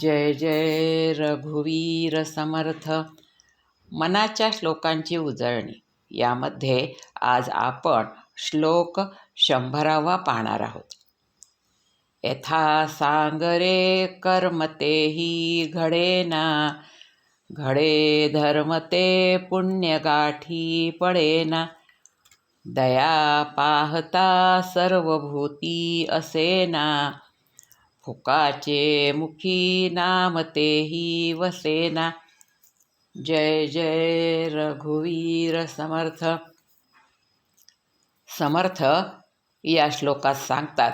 जय जय रघुवीर समर्थ. मनाच्या श्लोकांची उजळणी. यामध्ये आज आपण श्लोक शंभरावा पाहणार आहोत. यथा सांगरे कर्मतेही घडेना घडे धर्मते पुण्यगाठी पडेना. दया पाहता सर्वभूती असेना. फुकाचे मुखी नाम तेही वसेना. जय जय रघुवीर समर्थ. समर्थ या श्लोकात सांगतात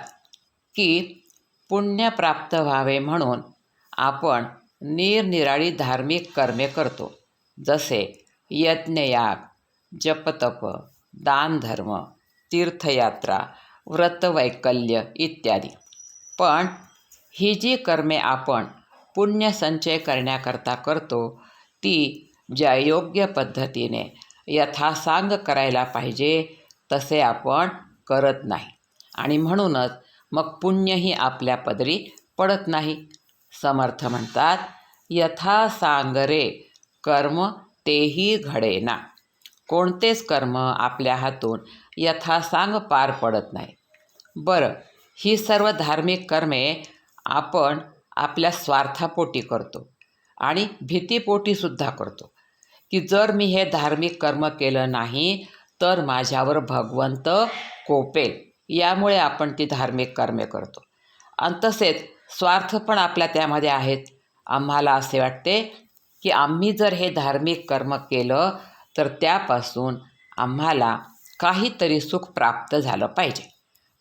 की पुण्य प्राप्त व्हावे म्हणून आपण निरनिराळी धार्मिक कर्मे करतो जसे यज्ञयाग जपतप दानधर्म तीर्थयात्रा व्रतवैकल्य इत्यादी. पण ही जी कर्मे आपण पुण्य संचय करण्याकरता करतो ती ज्या योग्य पद्धतीने यथासांग करायला पाहिजे तसे आपण करत नाही. आणि म्हणूनच मग पुण्यही आपल्या पदरी पडत नाही. समर्थ म्हणतात यथासांगरे कर्म तेही घडेना. कोणतेच कर्म आपल्या हातून यथासांग पार पडत नाही. बरं ही सर्व धार्मिक कर्मे आपण आपल्या स्वार्थापोटी करतो आणि भीतीपोटीसुद्धा करतो. की जर मी हे धार्मिक कर्म केलं नाही तर माझ्यावर भगवंत कोपेल. यामुळे आपण ती धार्मिक कर्मे करतो. आणि तसेच स्वार्थ पण आपल्या त्यामध्ये आहेत. आम्हाला असे वाटते की आम्ही जर हे धार्मिक कर्म केलं तर त्यापासून आम्हाला काहीतरी सुख प्राप्त झालं पाहिजे.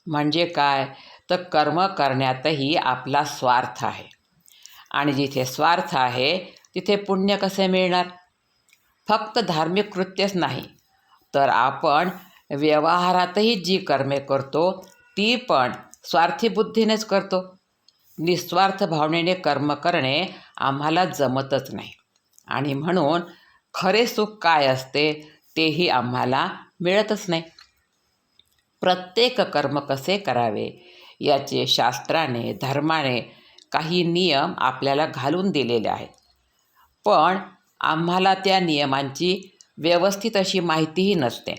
म्हणजे काय? तर कर्म करण्यातही आपला स्वार्थ आहे. आणि जिथे स्वार्थ आहे तिथे पुण्य कसे मिळणार? फक्त धार्मिक कृत्यच नाही तर आपण व्यवहारातही जी कर्मे करतो ती पण स्वार्थी बुद्धीनेच करतो. निस्वार्थ भावनेने कर्म करणे आम्हाला जमतच नाही. आणि म्हणून खरे सुख काय असते तेही आम्हाला मिळतच नाही. प्रत्येक कर्म कसे करावे याचे शास्त्राने धर्माने काही नियम आपल्याला घालून दिलेले आहेत. पण आम्हाला त्या नियमांची व्यवस्थित अशी माहितीही नसते.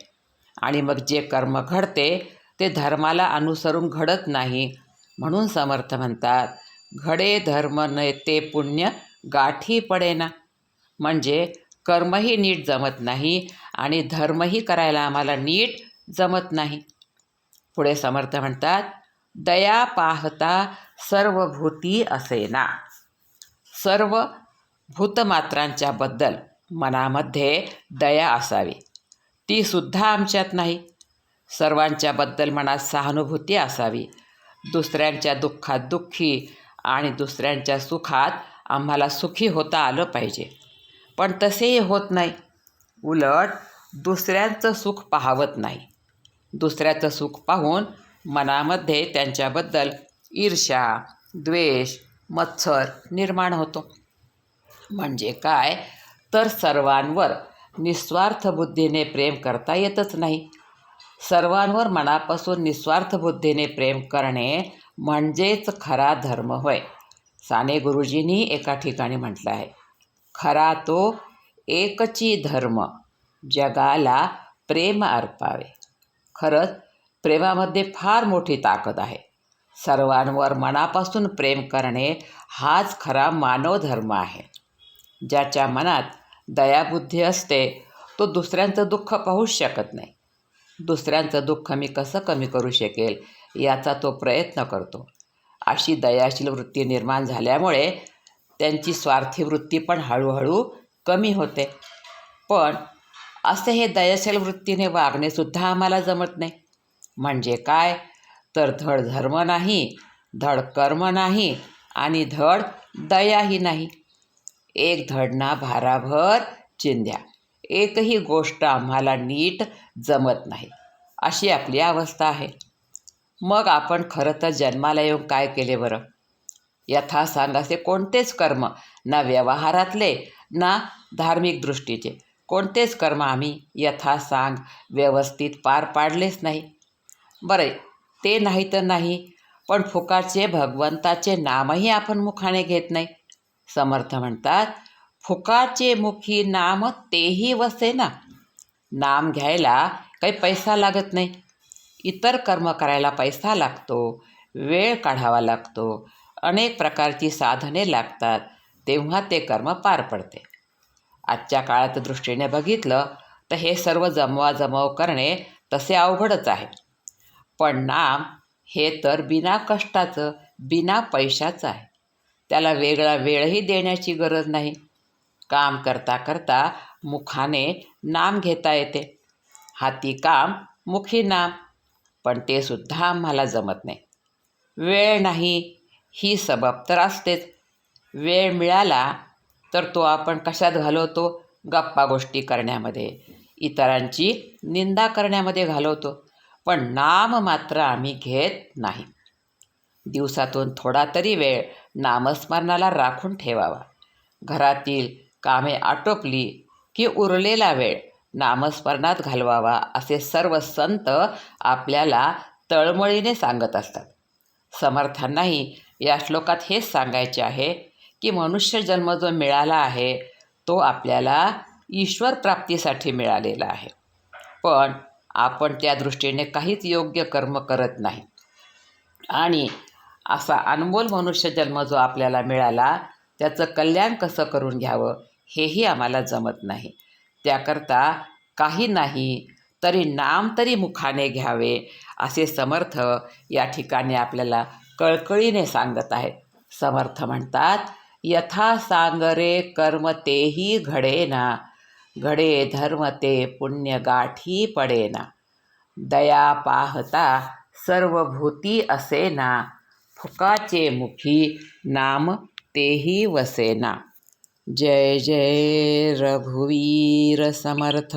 आणि मग जे कर्म घडते ते धर्माला अनुसरून घडत नाही म्हणून समर्थ म्हणतात घडे धर्म न ते पुण्य गाठी पडेना. म्हणजे कर्मही नीट जमत नाही आणि धर्मही करायला आम्हाला नीट जमत नाही. पुढे समर्थ म्हणतात दया पाहता सर्व भूती असेना. सर्व भूतमात्रांच्याबद्दल मनामध्ये दया असावी. ती सुद्धा आमच्यात नाही. सर्वांच्याबद्दल मनात सहानुभूती असावी. दुसऱ्यांच्या दुःखात दुःखी आणि दुसऱ्यांच्या सुखात आम्हाला सुखी होता आलं पाहिजे. पण तसेही होत नाही. उलट दुसऱ्यांचं सुख पाहावत नाही. दुसऱ्याचं सुख पाहून मनामध्ये त्यांच्याबद्दल ईर्ष्या द्वेष मत्सर निर्माण होतो. म्हणजे काय? तर सर्वांवर निस्वार्थ बुद्धीने प्रेम करता येतच नाही. सर्वांवर मनापासून निस्वार्थ बुद्धीने प्रेम करणे म्हणजेच खरा धर्म होय. साने गुरुजींनी एका ठिकाणी म्हटलं आहे खरा तो एकची धर्म. जगाला प्रेम अर्पावे. खरंच प्रेमामध्ये फार मोठी ताकद आहे. सर्वांवर मनापासून प्रेम करणे हाच खरा मानव धर्म आहे. ज्याच्या मनात दयाबुद्धी असते तो दुसऱ्यांचं दुःख पाहूच शकत नाही. दुसऱ्यांचं दुःख मी कसं कमी करू शकेल याचा तो प्रयत्न करतो. अशी दयाशील वृत्ती निर्माण झाल्यामुळे त्यांची स्वार्थी वृत्ती पण हळूहळू कमी होते. पण असे हे दयाशील वृत्तीने वागणेसुद्धा आम्हाला जमत नाही. म्हणजे काय? तर धड धर्म नाही धड कर्म नाही आणि धड दयाही नाही. एक धडना भाराभर चिंध्या. एकही गोष्ट आम्हाला नीट जमत नाही. अशी आपली अवस्था आहे. मग आपण खरं तर जन्माला येऊन काय केले बरं? यथा असे कोणतेच कर्म ना व्यवहारातले ना धार्मिक दृष्टीचे. कोणतेच कर्म आम्ही यथा सांग व्यवस्थित पार पाडलेच नाही. बरं ते नाही तर नाही पण फुकाचे भगवंताचे नामही आपण मुखाने घेत नाही. समर्थ म्हणतात फुकाचे मुखी नाम तेही वसे ना. नाम घ्यायला काही पैसा लागत नाही. इतर कर्म करायला पैसा लागतो वेळ काढावा लागतो अनेक प्रकारची साधने लागतात तेव्हा ते कर्म पार पडते. आजच्या काळात दृष्टीने बघितलं तर हे सर्व जमवाजमव करणे तसे अवघडच आहे. पण नाम हे तर बिना कष्टाचं बिना पैशाचं आहे. त्याला वेगळा वेळही देण्याची गरज नाही. काम करता करता मुखाने नाम घेता येते. हाती काम मुखी नाम. पण ते सुद्धा आम्हाला जमत नाही. वेळ नाही ही सबब तर असतेच. वेळ मिळाला तर तो आपण कशात घालवतो? गप्पा गोष्टी करण्यामध्ये. इतरांची निंदा करण्यामध्ये घालवतो. पण नाम मात्र आम्ही घेत नाही. दिवसातून थोडा तरी वेळ नामस्मरणाला राखून ठेवावा. घरातील कामे आटोपली की उरलेला वेळ नामस्मरणात घालवावा असे सर्व संत आपल्याला तळमळीने सांगत असतात. समर्थांनाही या श्लोकात हेच सांगायचे आहे की मनुष्य जन्म जो मिळाला आहे तो आपल्याला ईश्वर प्राप्तीसाठी मिळालेला आहे. पण आपण त्या दृष्टीने काहीच योग्य कर्म करत नाही. आणि असा अनमोल मनुष्य जन्म जो आपल्याला मिळाला त्याचं कल्याण कसं करून घ्यावं हेही आम्हाला जमत नाही. त्याकरता काही नाही तरी नाम तरी मुखाने घ्यावे असे समर्थ या ठिकाणी आपल्याला कळकळीने सांगत आहेत. समर्थ म्हणतात यथा सांगरे कर्म तेही घडेना घडे धर्म ते पुण्य गाठी पडेना. दया पाहता सर्व भूती असेना. फुकाचे मुखी नाम तेही वसेना. जय जय रघुवीर समर्थ.